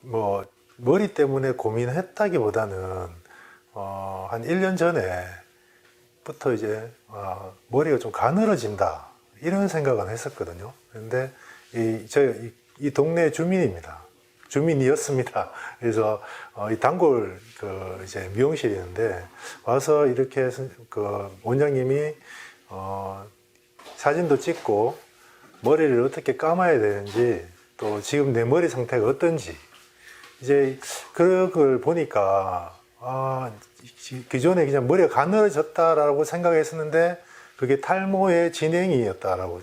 뭐 머리 때문에 고민했다기보다는 어, 한 1년 전에부터 이제 어, 머리가 좀 가늘어진다 이런 생각은 했었거든요. 근데 이, 저, 이, 이 동네 주민입니다. 주민이었습니다. 그래서 어, 이 단골 그 이제 미용실이 있는데 와서 이렇게 선- 그 원장님이 어, 사진도 찍고 머리를 어떻게 감아야 되는지 또 지금 내 머리 상태가 어떤지. 이제 그걸 보니까 아 지- 기존에 그냥 머리가 가늘어졌다라고 생각했었는데 그게 탈모의 진행이었다라고.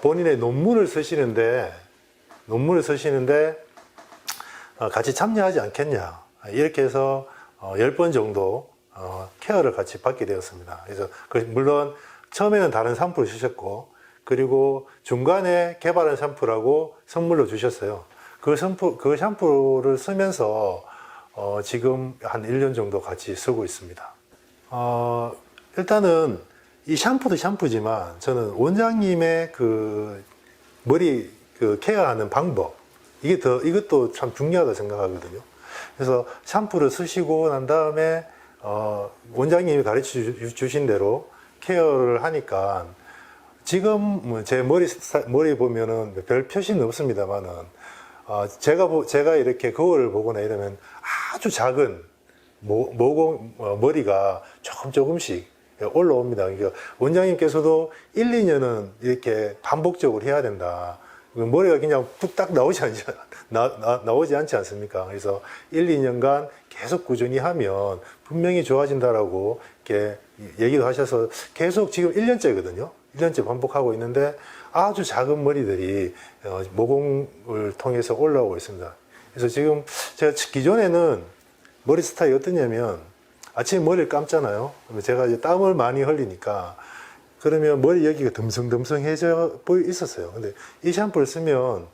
본인의 논문을 쓰시는데 논문을 쓰시는데 어, 같이 참여하지 않겠냐. 이렇게 해서 어, 10번 정도 어, 케어를 같이 받게 되었습니다. 그래서 그 물론 처음에는 다른 샴푸를 주셨고 그리고 중간에 개발한 샴푸라고 선물로 주셨어요. 그 샴푸 그 샴푸를 쓰면서 어, 지금 한 1년 정도 같이 쓰고 있습니다. 어, 일단은 이 샴푸도 샴푸지만 저는 원장님의 그 머리 그 케어하는 방법 이게 더 이것도 참 중요하다 생각하거든요. 그래서 샴푸를 쓰시고 난 다음에 어, 원장님이 가르쳐 주- 주신 대로 케어를 하니까 지금 뭐제 머리 스타- 머리 보면은 별 표시는 없습니다만은 어, 제가 보, 제가 이렇게 거울을 보거나 이러면 아주 작은 모, 모공 어, 머리가 조금 조금씩 올라옵니다. 그러니까 원장님께서도 1, 2년은 이렇게 반복적으로 해야 된다. 그 머리가 그냥 뚝딱 나오지 않지, 나, 나, 오지 않지 않습니까? 그래서 1, 2년간 계속 꾸준히 하면 분명히 좋아진다라고 이렇게 얘기도 하셔서 계속 지금 1년째거든요. 1년째 반복하고 있는데 아주 작은 머리들이 어, 모공을 통해서 올라오고 있습니다. 그래서 지금 제가 기존에는 머리 스타일이 어떠냐면 아침에 머리를 감잖아요. 제가 이제 땀을 많이 흘리니까 그러면 머리 여기가 듬성듬성해져 보이 있었어요. 근데 이 샴푸를 쓰면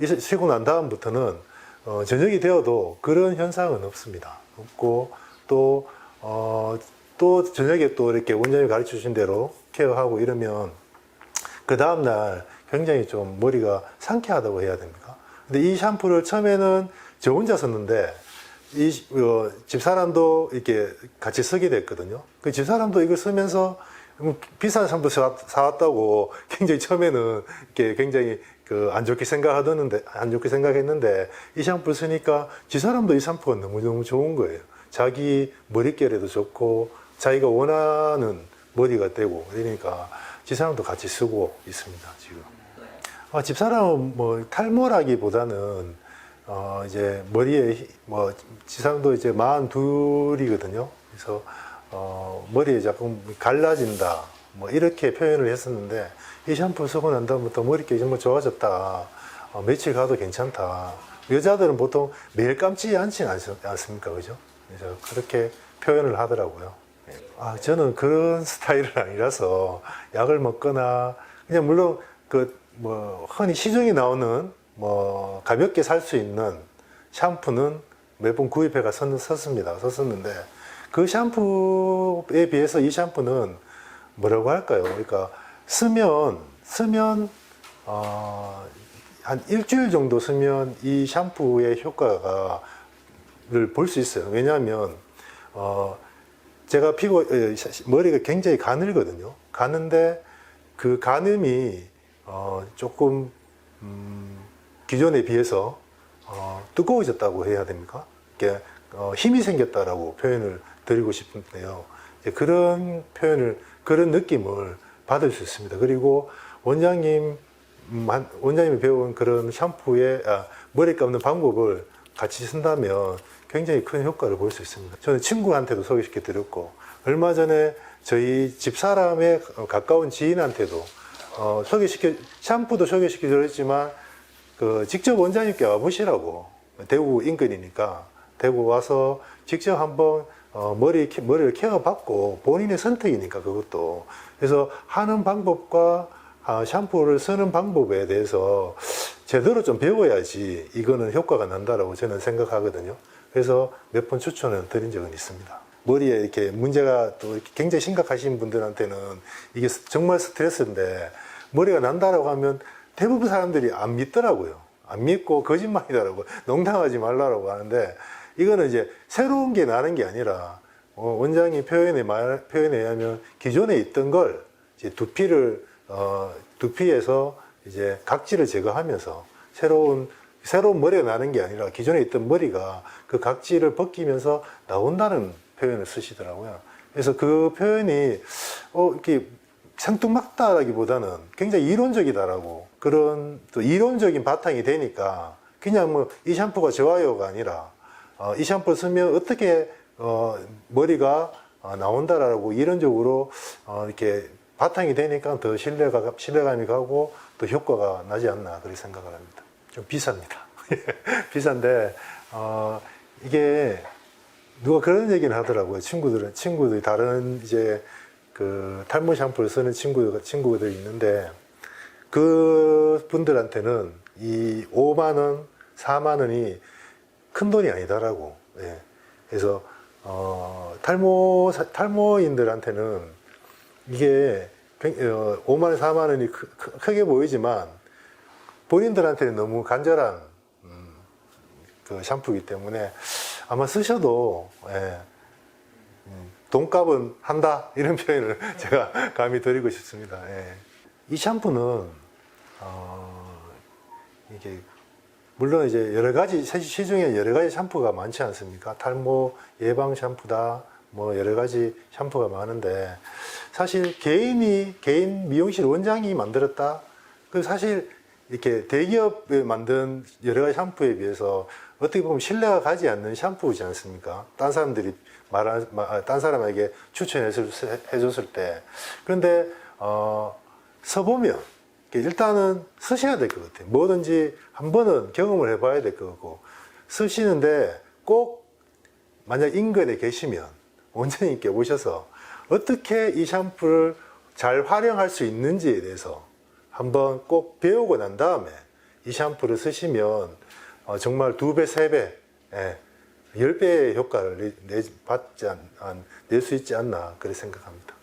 이 쓰고 난 다음부터는 어, 저녁이 되어도 그런 현상은 없습니다. 없고 또 어, 또 저녁에 또 이렇게 원장님이 가르쳐 주신 대로 케어하고 이러면 그 다음날 굉장히 좀 머리가 상쾌하다고 해야 됩니까? 근데 이 샴푸를 처음에는 저 혼자 썼는데 이 어, 집사람도 이렇게 같이 쓰게 됐거든요. 그 집사람도 이걸 쓰면서 음, 비싼 샴푸 사- 사왔다고 굉장히 처음에는 이렇게 굉장히 그 안 좋게 생각하던데 안 좋게 생각했는데 이 샴푸를 쓰니까 집사람도 이 샴푸가 너무 너무 좋은 거예요. 자기 머릿결에도 좋고 자기가 원하는 머리가 되고 그러니까 집사람도 같이 쓰고 있습니다 지금. 어, 집사람은 뭐 탈모라기보다는 어 이제 머리에 히- 뭐 지상도 이제 마흔 둘이거든요. 그래서 어 머리에 자꾸 갈라진다 뭐 이렇게 표현을 했었는데 이 샴푸 쓰고 난 다음부터 머릿결이 정말 좋아졌다. 어, 며칠 가도 괜찮다. 여자들은 보통 매일 감지 않지 않- 않습니까, 그죠? 그래서 그렇게 표현을 하더라고요. 예. 아, 저는 그런 스타일은 아니라서 약을 먹거나 그냥 물론 그 뭐 흔히 시중에 나오는 뭐 가볍게 살 수 있는 샴푸는 몇번 구입해가 썼, 썼습니다. 썼었는데 그 샴푸에 비해서 이 샴푸는 뭐라고 할까요? 그러니까 쓰면 쓰면 어, 한 일주일 정도 쓰면 이 샴푸의 효과가 를 볼 수 있어요. 왜냐하면 어, 제가 에, 시- 머리가 굉장히 가늘거든요. 가는데 그 가늠이 어, 조금 음, 기존에 비해서 어, 뜨거워졌다고 해야 됩니까? 이게 어, 힘이 생겼다라고 표현을 드리고 싶은데요. 이제 그런 표현을 그런 느낌을 받을 수 있습니다. 그리고 원장님 음, 한- 원장님이 배운 그런 샴푸의 아, 머리 감는 방법을 같이 쓴다면 굉장히 큰 효과를 볼 수 있습니다. 저는 친구한테도 소개시켜 드렸고 얼마 전에 저희 집사람의 가까운 지인한테도 어, 소개시켜 샴푸도 소개시켜 드렸지만 그 직접 원장님께 와보시라고 대구 인근이니까 대구 와서 직접 한번 어, 머리 케- 머리를 케어 받고 본인의 선택이니까 그것도 그래서 하는 방법과 아, 샴푸를 쓰는 방법에 대해서 제대로 좀 배워야지 이거는 효과가 난다라고 저는 생각하거든요. 그래서 몇 번 추천을 드린 적은 있습니다. 머리에 이렇게 문제가 또 이렇게 굉장히 심각하신 분들한테는 이게 정말 스트레스인데 머리가 난다라고 하면 대부분 사람들이 안 믿더라고요. 안 믿고 거짓말이다라고 농담하지 말라라고 하는데 이거는 이제 새로운 게 나는 게 아니라 어, 원장이 표현에 말 표현에 의하면 기존에 있던 걸 이제 두피를 어, 두피에서 이제 각질을 제거하면서 새로운 새로운 머리가 나는 게 아니라 기존에 있던 머리가 그 각질을 벗기면서 나온다는 표현을 쓰시더라고요. 그래서 그 표현이 어 이렇게 생뚱맞다라기보다는 굉장히 이론적이다라고 그런 또 이론적인 바탕이 되니까 그냥 뭐 이 샴푸가 좋아요가 아니라 어, 이 샴푸 쓰면 어떻게 어, 머리가 어, 나온다라고 이론적으로 어, 이렇게 바탕이 되니까 더 신뢰가 신뢰감이 가고 또 효과가 나지 않나 그렇게 생각을 합니다. 좀 비쌉니다. 비싼데 어, 이게 누가 그런 얘기를 하더라고요. 친구들은 친구들이 다른 이제 그 탈모 샴푸를 쓰는 친구들 친구들이 있는데 그 분들한테는 이 5만 원, 4만 원이 큰 돈이 아니다라고. 예. 그래서 어, 탈모 사- 탈모인들한테는 이게 백- 어, 5만 원, 4만 원이 크, 크- 크게 보이지만 본인들한테는 너무 간절한 음, 그 샴푸이기 때문에 아마 쓰셔도 예, 음, 돈값은 한다 이런 표현을 제가 감히 드리고 싶습니다. 예. 이 샴푸는 어, 이게 물론 이제 여러 가지 시- 시중에 여러 가지 샴푸가 많지 않습니까? 탈모 예방 샴푸다 뭐 여러 가지 샴푸가 많은데 사실 개인이 개인 미용실 원장이 만들었다. 그 사실 이렇게 대기업에 만든 여러 가지 샴푸에 비해서 어떻게 보면 신뢰가 가지 않는 샴푸이지 않습니까? 딴 사람들이 말한 마- 딴 사람에게 추천해줬을 해줬을 때 그런데 어 써보면 일단은 쓰셔야 될 것 같아요. 뭐든지 한 번은 경험을 해봐야 될 거고 쓰시는데 꼭 만약 인근에 계시면 원장님께 오셔서 어떻게 이 샴푸를 잘 활용할 수 있는지에 대해서 한번 꼭 배우고 난 다음에 이 샴푸를 쓰시면 어, 정말 두 배, 세 배, 예, 열 배의 효과를 내, 받지 않, 낼수 있지 않나 그렇게 생각합니다.